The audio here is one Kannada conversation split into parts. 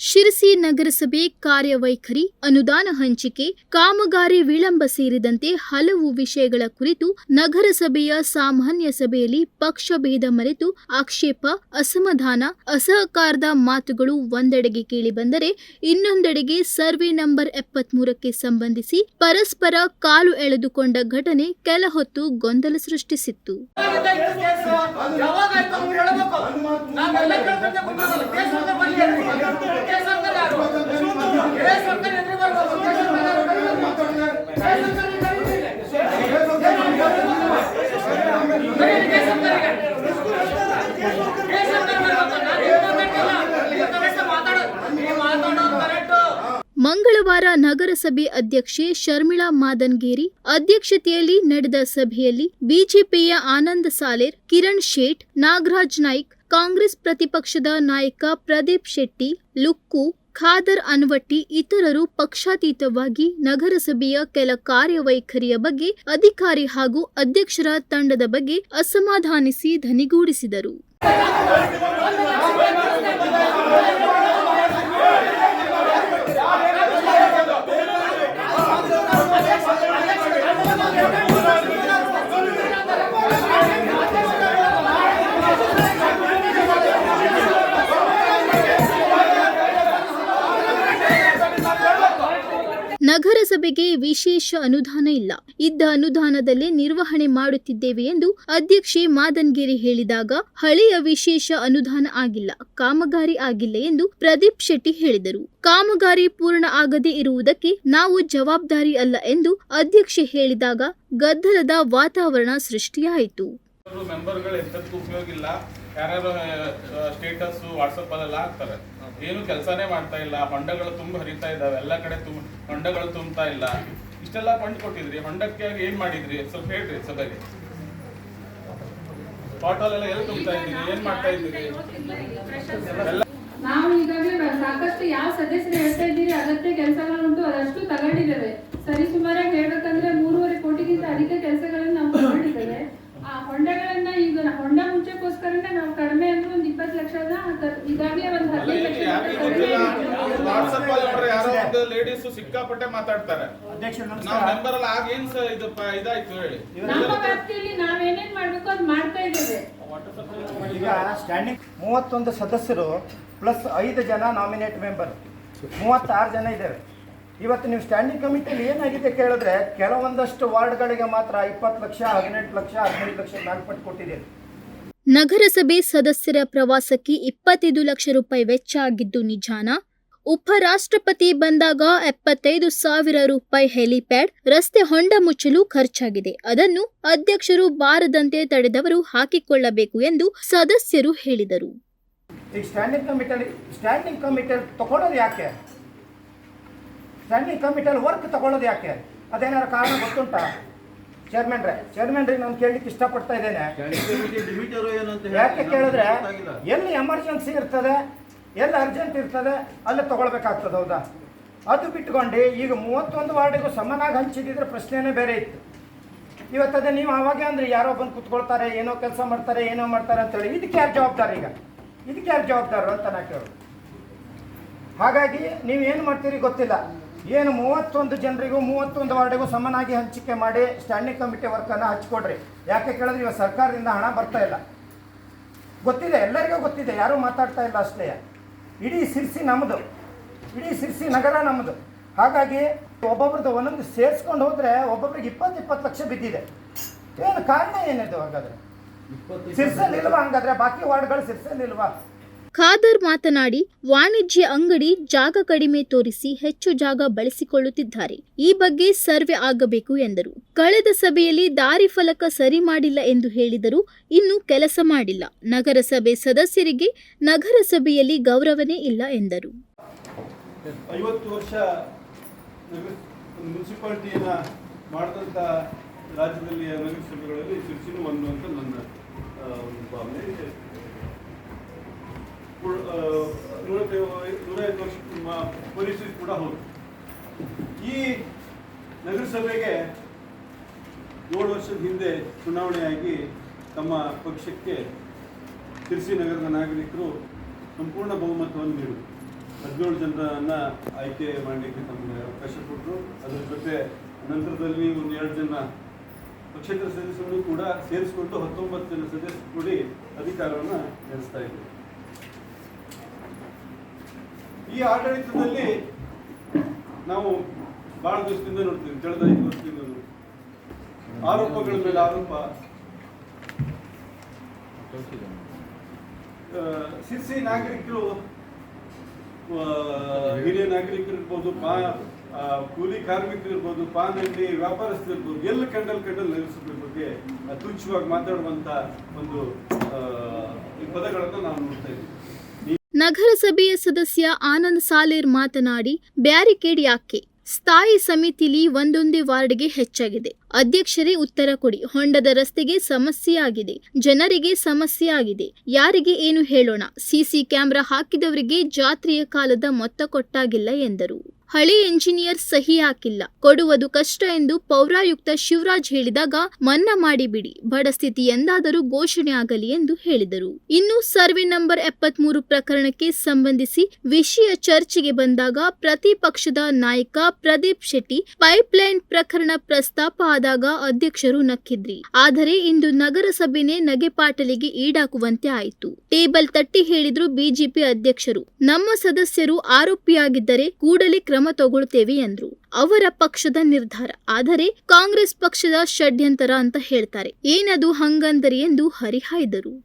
ಶಿರಸಿ ನಗರಸಭೆ ಕಾರ್ಯವೈಖರಿ, ಅನುದಾನ ಹಂಚಿಕೆ, ಕಾಮಗಾರಿ ವಿಳಂಬ ಸೇರಿದಂತೆ ಹಲವು ವಿಷಯಗಳ ಕುರಿತು ನಗರಸಭೆಯ ಸಾಮಾನ್ಯ ಸಭೆಯಲ್ಲಿ ಪಕ್ಷಭೇದ ಮರೆತು ಆಕ್ಷೇಪ, ಅಸಮಾಧಾನ, ಅಸಹಕಾರದ ಮಾತುಗಳು ಒಂದೆಡೆಗೆ ಕೇಳಿಬಂದರೆ ಇನ್ನೊಂದೆಡೆಗೆ ಸರ್ವೆ ನಂಬರ್ ಎಪ್ಪತ್ಮೂರಕ್ಕೆ ಸಂಬಂಧಿಸಿ ಪರಸ್ಪರ ಕಾಲು ಎಳೆದುಕೊಂಡ ಘಟನೆ ಕೆಲಹೊತ್ತು ಗೊಂದಲ ಸೃಷ್ಟಿಸಿತ್ತು ಯಾವಾಗಾಯ್ತು ಅವ್ರು ಹೇಳ್ಬೇಕು ನಾವೆಲ್ಲ ಕೇಳ್ಕೊಂಡೆ ಕೂತ್ಕೊಳ್ಳೋದು. ಕೇಸ್ ಅಂತ ಬರ್ಲಿ ಎದುರಿಗೆ. ಕೇಸ್ ಅಂತ ಯಾರು? ಕೇಸ್ ಅಂತ ಎದುರಿಗೆ ಬರ್ಬೇಕು. ಕೇಸ್ ಅಂತ ಯಾರು? ಕೇಸ್ ಅಂತ ನೀವು ಕರೀರಿ. ಕರೀರಿ ಕೇಸ್ ಅಂತ ಈಗ. ಕೇಸ್ ಅಂತ ಬರ್ಬೇಕು. ನಾನು ಏನು ಮಾತಾಡ್ತಿಲ್ಲ. ಇದು correct ಮಾತಾಡೋದು. ನೀವು ಮಾತಾಡೋದು correct. ಮಂಗಳವಾರ ನಗರಸಭೆ ಅಧ್ಯಕ್ಷೆ ಶರ್ಮಿಳಾ ಮಾದನ್ಗೇರಿ ಅಧ್ಯಕ್ಷತೆಯಲ್ಲಿ ನಡೆದ ಸಭೆಯಲ್ಲಿ ಬಿಜೆಪಿಯ ಆನಂದ್ ಸಾಲೇರ್, ಕಿರಣ್ ಶೇಟ್, ನಾಗರಾಜ್ ನಾಯ್ಕ್, ಕಾಂಗ್ರೆಸ್ ಪ್ರತಿಪಕ್ಷದ ನಾಯಕ ಪ್ರದೀಪ್ ಶೆಟ್ಟಿ, ಲುಕ್ಕು, ಖಾದರ್ ಅನ್ವಟ್ಟಿ ಇತರರು ಪಕ್ಷಾತೀತವಾಗಿ ನಗರಸಭೆಯ ಕೆಲ ಕಾರ್ಯವೈಖರಿಯ ಬಗ್ಗೆ ಅಧಿಕಾರಿ ಹಾಗೂ ಅಧ್ಯಕ್ಷರ ತಂಡದ ಬಗ್ಗೆ ಅಸಮಾಧಾನಿಸಿ ಧನಿಗೂಡಿಸಿದರು. ನಗರಸಭೆಗೆ ವಿಶೇಷ ಅನುದಾನ ಇಲ್ಲ. ಇದ್ದ ಅನುದಾನದಲ್ಲೇ ನಿರ್ವಹಣೆ ಮಾಡುತ್ತಿದ್ದೇವೆ ಎಂದು ಅಧ್ಯಕ್ಷೆ ಮಾದನ್ಗಿರಿ ಹೇಳಿದಾಗ, ಹಳೆಯ ವಿಶೇಷ ಅನುದಾನ ಆಗಿಲ್ಲ, ಕಾಮಗಾರಿ ಆಗಿಲ್ಲ ಎಂದು ಪ್ರದೀಪ್ ಶೆಟ್ಟಿ ಹೇಳಿದರು. ಕಾಮಗಾರಿ ಪೂರ್ಣ ಆಗದೇ ಇರುವುದಕ್ಕೆ ನಾವು ಜವಾಬ್ದಾರಿ ಅಲ್ಲ ಎಂದು ಅಧ್ಯಕ್ಷೆ ಹೇಳಿದಾಗ ಗದ್ದಲದ ವಾತಾವರಣ ಸೃಷ್ಟಿಯಾಯಿತು. ಮೆಂಬರ್ಗಳು ಎಂತದ್ದು ಉಪಯೋಗ ಇಲ್ಲ. ಯಾರ್ಯಾರು ಸ್ಟೇಟಸ್ ವಾಟ್ಸಪ್ ಅಲ್ಲೆಲ್ಲ ಹಾಕ್ತಾರೆ. ಏನು ಕೆಲಸನೇ ಮಾಡ್ತಾ ಇಲ್ಲ. ಹೊಂಡಗಳು ತುಂಬ ಹರಿತಾ ಇದಾವೆ ಎಲ್ಲ ಕಡೆ ತುಂಬ ಹೊಂಡಗಳು ತುಂಬ್ತಾ ಇಲ್ಲ. ಇಷ್ಟೆಲ್ಲ ಫಂಡ್ ಕೊಟ್ಟಿದ್ರಿ. ಹೊಂಡಕ್ಕೆ ಏನ್ ಮಾಡಿದ್ರಿ? ಸ್ವಲ್ಪ ಹೇಳ್ರಿ ಸಭೆಗೆ. ಎಲ್ಲ ಎಲ್ಲಿ ತುಂಬ್ತಾ ಇದ್ದೀರಿ? ಏನ್ ಮಾಡ್ತಾ ಇದ್ದೀರಿ? ಎಲ್ಲ ನಾವು ಈಗಾಗಲೇ ಸಾಕಷ್ಟು ಯಾವ ಸದಸ್ಯರು ಹೇಳ್ತಾ ಇದ್ದೀರಿ ಅಗತ್ಯ ಕೆಲಸಗಳುಂಟು ಅದಷ್ಟು ತಗೊಂಡಿದ್ದೇವೆ. ಸರಿ ಸುಮಾರಾಗಿ ಹೇಳ್ಬೇಕಂದ್ರೆ ಮೂರುವರೆ ಕೋಟಿಗಿಂತ ಅಧಿಕ ಕೆಲಸಗಳನ್ನ ಹೊಂಡಗಳನ್ನ ಈಗ ಹೊಂಡ ಮುಂಚೆಗೋಸ್ಕರನೇ ನಾವು ಕಡಿಮೆ ಅಂದ್ರೆ ಒಂದು ಇಪ್ಪತ್ತು ಲಕ್ಷದ ಈಗಾಗಲೇ ಒಂದು ಹದಿನೈದು ಲೇಡೀಸ್ ಸಿಕ್ಕಾಪಟ್ಟೆ ಮಾತಾಡ್ತಾರೆ. ನಾವು ಮೆಂಬರ್ ಅಲ್ಲ ಆಗ ಏನ್ ಇದು ಪ- ಇದಾಯ್ತು ಹೇಳಿ. ನಮ್ಮ ವ್ಯಾಪ್ತಿಯಲ್ಲಿ ನಾವೇನೇನ್ ಮಾಡ್ಬೇಕು ಅದು ಮಾಡ್ತಾ ಇದ್ದೇವೆ. ಈಗ ಸ್ಟ್ಯಾಂಡಿಂಗ್ ಮೂವತ್ತೊಂದು ಸದಸ್ಯರು ಪ್ಲಸ್ ಐದು ಜನ ನಾಮಿನೇಟ್ ಮೆಂಬರ್ ಮೂವತ್ತಾರು ಜನ ಇದ್ದೇವೆ. ಇವತ್ತು ನೀವು ಸ್ಟ್ಯಾಂಡಿಂಗ್ ಕಮಿಟಿಯಲ್ಲಿ ಏನಾಗಿದೆ ಕೇಳಿದ್ರೆ ಕೆಲವೊಂದಷ್ಟು ವಾರ್ಡ್ಗಳಿಗೆ ಮಾತ್ರ ಇಪ್ಪತ್ತು ಲಕ್ಷ ಹದಿನೆಂಟು ಲಕ್ಷ ಹದಿನೈದು ಲಕ್ಷ ಮ್ಯಾಲ್ಪಟ್ಟು ಕೊಟ್ಟಿದೆ. ನಗರಸಭೆ ಸದಸ್ಯರ ಪ್ರವಾಸಕ್ಕೆ ಇಪ್ಪತ್ತೈದು ಲಕ್ಷ ರೂಪಾಯಿ ವೆಚ್ಚ ಆಗಿದ್ದು ನಿಜಾನ? ಉಪರಾಷ್ಟ್ರಪತಿ ಬಂದಾಗ ಎಪ್ಪತ್ತೈದು ಸಾವಿರ ರೂಪಾಯಿ ಹೆಲಿಪ್ಯಾಡ್ ರಸ್ತೆ ಹೊಂಡ ಮುಚ್ಚಲು ಖರ್ಚಾಗಿದೆ. ಅದನ್ನು ಅಧ್ಯಕ್ಷರು ಬಾರದಂತೆ ತಡೆದವರು ಹಾಕಿಕೊಳ್ಳಬೇಕು ಎಂದು ಸದಸ್ಯರು ಹೇಳಿದರು. ಸ್ಟ್ಯಾಂಡಿಂಗ್ ಸ್ಟ್ಯಾಂಡಿಂಗ್ ಯಾಕೆ? ಸ್ಟ್ಯಾಂಡಿಂಗ್ ಕಮಿಟಿಯಲ್ಲಿ ವರ್ಕ್ ತಗೊಳ್ಳೋದು ಯಾಕೆ? ಅದೇನಾರ ಕಾರಣ ಗೊತ್ತುಂಟ? ಚೇರ್ಮನ್ ರೇ ಚೇರ್ಮನ್ ರೀ ನಾನು ಕೇಳಲಿಕ್ಕೆ ಇಷ್ಟಪಡ್ತಾ ಇದ್ದೇನೆ. ಯಾಕೆ ಕೇಳಿದ್ರೆ ಎಲ್ಲಿ ಎಮರ್ಜೆನ್ಸಿ ಇರ್ತದೆ, ಎಲ್ಲಿ ಅರ್ಜೆಂಟ್ ಇರ್ತದೆ, ಅಲ್ಲಿ ತಗೊಳ್ಬೇಕಾಗ್ತದೆ, ಹೌದಾ? ಅದು ಬಿಟ್ಕೊಂಡು ಈಗ ಮೂವತ್ತೊಂದು ವಾರ್ಡಿಗೂ ಸಮನಾಗಿ ಹಂಚಿದ್ರೆ ಪ್ರಶ್ನೆನೇ ಬೇರೆ ಇತ್ತು. ಇವತ್ತದೇ ನೀವು ಆವಾಗ ಅಂದ್ರೆ ಯಾರೋ ಬಂದು ಕುತ್ಕೊಳ್ತಾರೆ, ಏನೋ ಕೆಲಸ ಮಾಡ್ತಾರೆ, ಏನೋ ಮಾಡ್ತಾರೆ ಅಂತೇಳಿ ಇದಕ್ಕೆ ಯಾರು ಜವಾಬ್ದಾರಿ ಈಗ? ಇದಕ್ಕೆ ಯಾರು ಜವಾಬ್ದಾರರು ಅಂತ ನಾ ಕೇಳೋದು. ಹಾಗಾಗಿ ನೀವು ಏನು ಮಾಡ್ತೀರಿ ಗೊತ್ತಿಲ್ಲ. ಏನು ಮೂವತ್ತೊಂದು ಜನರಿಗೂ ಮೂವತ್ತೊಂದು ವಾರ್ಡಿಗೂ ಸಮನಾಗಿ ಹಂಚಿಕೆ ಮಾಡಿ ಸ್ಟ್ಯಾಂಡಿಂಗ್ ಕಮಿಟಿ ವರ್ಕನ್ನು ಹಚ್ಕೊಡ್ರಿ. ಯಾಕೆ ಕೇಳಿದ್ರೆ ಇವಾಗ ಸರ್ಕಾರದಿಂದ ಹಣ ಬರ್ತಾ ಇಲ್ಲ. ಗೊತ್ತಿದೆ ಎಲ್ಲರಿಗೂ ಗೊತ್ತಿದೆ ಯಾರೂ ಮಾತಾಡ್ತಾ ಇಲ್ಲ ಅಷ್ಟೇ. ಇಡೀ ಸಿರ್ಸಿ ನಮ್ಮದು ಇಡೀ ಸಿರ್ಸಿ ನಗರ ನಮ್ಮದು ಹಾಗಾಗಿ ಒಬ್ಬೊಬ್ರದ್ದು ಒಂದೊಂದು ಸೇರಿಸ್ಕೊಂಡು ಹೋದರೆ ಒಬ್ಬೊಬ್ರಿಗೆ ಇಪ್ಪತ್ತು ಇಪ್ಪತ್ತು ಲಕ್ಷ ಬಿದ್ದಿದೆ. ಏನು ಕಾರಣ ಏನಿದು ಹಾಗಾದ್ರೆ? ಸಿರ್ಸಲ್ಲಿ ಇಲ್ವಾ ಹಂಗಾದ್ರೆ? ಬಾಕಿ ವಾರ್ಡ್ಗಳು ಸಿರ್ಸಲ್ಲಿ ಇಲ್ವಾ ಖಾದರ್ ಮಾತನಾಡಿ, ವಾಣಿಜ್ಯ ಅಂಗಡಿ ಜಾಗ ಕಡಿಮೆ ತೋರಿಸಿ ಹೆಚ್ಚು ಜಾಗ ಬಳಸಿಕೊಳ್ಳುತ್ತಿದ್ದಾರೆ. ಈ ಬಗ್ಗೆ ಸರ್ವೆ ಆಗಬೇಕು ಎಂದರು. ಕಳೆದ ಸಭೆಯಲ್ಲಿ ದಾರಿ ಫಲಕ ಸರಿ ಮಾಡಿಲ್ಲ ಎಂದು ಹೇಳಿದರು ಇನ್ನು ಕೆಲಸ ಮಾಡಿಲ್ಲ. ನಗರಸಭೆ ಸದಸ್ಯರಿಗೆ ನಗರಸಭೆಯಲ್ಲಿ ಗೌರವನೇ ಇಲ್ಲ ಎಂದರು. ರಾಜ್ಯದಲ್ಲಿ ಆ, ನೂರೈವತ್ತು ವರ್ಷ ಪರಿಸ್ಥಿತಿ ಕೂಡ ಹೌದು. ಈ ನಗರಸಭೆಗೆ ಏಳು ವರ್ಷದ ಹಿಂದೆ ಚುನಾವಣೆಯಾಗಿ ತಮ್ಮ ಪಕ್ಷಕ್ಕೆ ತಿರ್ಸಿ ನಗರದ ನಾಗರಿಕರು ಸಂಪೂರ್ಣ ಬಹುಮತವನ್ನು ನೀಡಿದರು. ಹದಿನೇಳು ಜನರನ್ನು ಆಯ್ಕೆ ಮಾಡಲಿಕ್ಕೆ ತಮಗೆ ಅವಕಾಶ ಕೊಟ್ಟರು. ಅದರ ಜೊತೆ ನಂತರದಲ್ಲಿ ಒಂದು ಎರಡು ಜನ ಪಕ್ಷೇತರ ಸದಸ್ಯರನ್ನು ಕೂಡ ಸೇರಿಸಿಕೊಂಡು ಹತ್ತೊಂಬತ್ತು ಜನ ಸದಸ್ಯರು ಕೂಡಿ ಅಧಿಕಾರವನ್ನು ನಡೆಸ್ತಾ ಇದ್ದೀವಿ ಈ ಆಡಳಿತದಲ್ಲಿ ನಾವು ಬಹಳ ದಿವಸದಿಂದ ನೋಡ್ತೀವಿ, ಕಳೆದ ಐದು ವರ್ಷದಿಂದ ಆರೋಪಗಳ ಮೇಲೆ ಆರೋಪ. ಶಿರ್ಸಿ ನಾಗರಿಕರು ಹಿರಿಯ ನಾಗರಿಕರು ಇರ್ಬೋದು, ಪಾ ಕೂಲಿ ಕಾರ್ಮಿಕರು ಇರ್ಬೋದು ಪಾನ್ ಅಂಗಡಿ ವ್ಯಾಪಾರಸ್ಥರು ಇರ್ಬೋದು, ಎಲ್ಲ ಕಂಡಲ್ ಕಂಡಲ್ ನೆಲೆಸೋದ್ರ ಬಗ್ಗೆ ತುಚ್ಛವಾಗಿ ಮಾತಾಡುವಂತ ಒಂದು ಈ ಪದಗಳನ್ನು ನಾವು ನೋಡ್ತಾ ಇದ್ದೀವಿ. ನಗರಸಭೆಯ ಸದಸ್ಯ ಆನಂದ್ ಸಾಲೇರ್ ಮಾತನಾಡಿ ಬ್ಯಾರಿಕೇಡ್ ಯಾಕೆ ಸ್ಥಾಯಿ ಸಮಿತಿಲಿ ಒಂದೊಂದೇ ವಾರ್ಡ್ಗೆ ಹೆಚ್ಚಾಗಿದೆ. ಅಧ್ಯಕ್ಷರೇ ಉತ್ತರ ಕೊಡಿ. ಹೊಂಡದ ರಸ್ತೆಗೆ ಸಮಸ್ಯೆ ಆಗಿದೆ. ಜನರಿಗೆ ಸಮಸ್ಯೆ ಆಗಿದೆ. ಯಾರಿಗೆ ಏನು ಹೇಳೋಣ? ಸಿಸಿ ಕ್ಯಾಮೆರಾ ಹಾಕಿದವರಿಗೆ ಜಾತ್ರೆಯ ಕಾಲದ ಮೊತ್ತ ಕೊಟ್ಟಾಗಿಲ್ಲ ಎಂದರು. ಹಳೆ ಎಂಜಿನಿಯರ್ ಸಹಿ ಹಾಕಿಲ್ಲ. ಕೊಡುವುದು ಕಷ್ಟ ಎಂದು ಪೌರಾಯುಕ್ತ ಶಿವರಾಜ್ ಹೇಳಿದಾಗ, ಮನ್ನಾ ಮಾಡಿಬಿಡಿ ಬಡಸ್ಥಿತಿ ಎಂದಾದರೂ ಘೋಷಣೆ ಆಗಲಿ ಎಂದು ಹೇಳಿದರು. ಇನ್ನು ಸರ್ವೆ ನಂಬರ್ ಎಪ್ಪತ್ಮೂರು ಪ್ರಕರಣಕ್ಕೆ ಸಂಬಂಧಿಸಿ ವಿಷಯ ಚರ್ಚೆಗೆ ಬಂದಾಗ ಪ್ರತಿಪಕ್ಷದ ನಾಯಕ ಪ್ರದೀಪ್ ಶೆಟ್ಟಿ ಪೈಪ್ಲೈನ್ ಪ್ರಕರಣ ಪ್ರಸ್ತಾಪ ಆದಾಗ ಅಧ್ಯಕ್ಷರು ನಕ್ಕಿದ್ರಿ. ಆದರೆ ಇಂದು ನಗರಸಭೆನೇ ನಗೆಪಾಟಲಿಗೆ ಈಡಾಕುವಂತೆ ಆಯಿತು. ಟೇಬಲ್ ತಟ್ಟಿ ಹೇಳಿದ್ರು ಬಿಜೆಪಿ ಅಧ್ಯಕ್ಷರು. ನಮ್ಮ ಸದಸ್ಯರು ಆರೋಪಿಯಾಗಿದ್ದರೆ ಕೂಡಲೇ ಕ್ರಮ ತಗೊಳ್ತೇವೆ ಎಂದ್ರು. ಅವರ ಪಕ್ಷದ ನಿರ್ಧಾರ. ಆದರೆ ಕಾಂಗ್ರೆಸ್ ಪಕ್ಷದ ಷಡ್ಯಂತರ ಅಂತ ಹೇಳ್ತಾರೆ. ಏನದು ಹಂಗಂದರಿ ಎಂದು ಹರಿಹಾಯ್ದರು.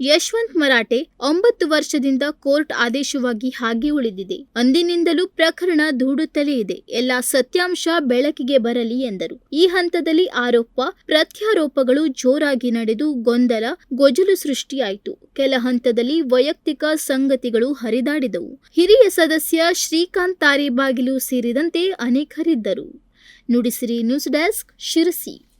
ಯಶವಂತ್ ಮರಾಠೆ ಒಂಬತ್ತು ವರ್ಷದಿಂದ ಕೋರ್ಟ್ ಆದೇಶವಾಗಿ ಹಾಗೆ ಉಳಿದಿದೆ. ಅಂದಿನಿಂದಲೂ ಪ್ರಕರಣ ದೂಡುತ್ತಲೇ ಇದೆ. ಎಲ್ಲ ಸತ್ಯಾಂಶ ಬೆಳಕಿಗೆ ಬರಲಿ ಎಂದರು. ಈ ಹಂತದಲ್ಲಿ ಆರೋಪ, ಪ್ರತ್ಯಾರೋಪಗಳು ಜೋರಾಗಿ ನಡೆದು ಗೊಂದಲ, ಗೊಜಲು ಸೃಷ್ಟಿಯಾಯಿತು. ಕೆಲ ಹಂತದಲ್ಲಿ ವೈಯಕ್ತಿಕ ಸಂಗತಿಗಳು ಹರಿದಾಡಿದವು. ಹಿರಿಯ ಸದಸ್ಯ ಶ್ರೀಕಾಂತ್ ತಾರಿಬಾಗಿಲು ಸೇರಿದಂತೆ ಅನೇಕರಿದ್ದರು. Nudisiri news desk Sirsi.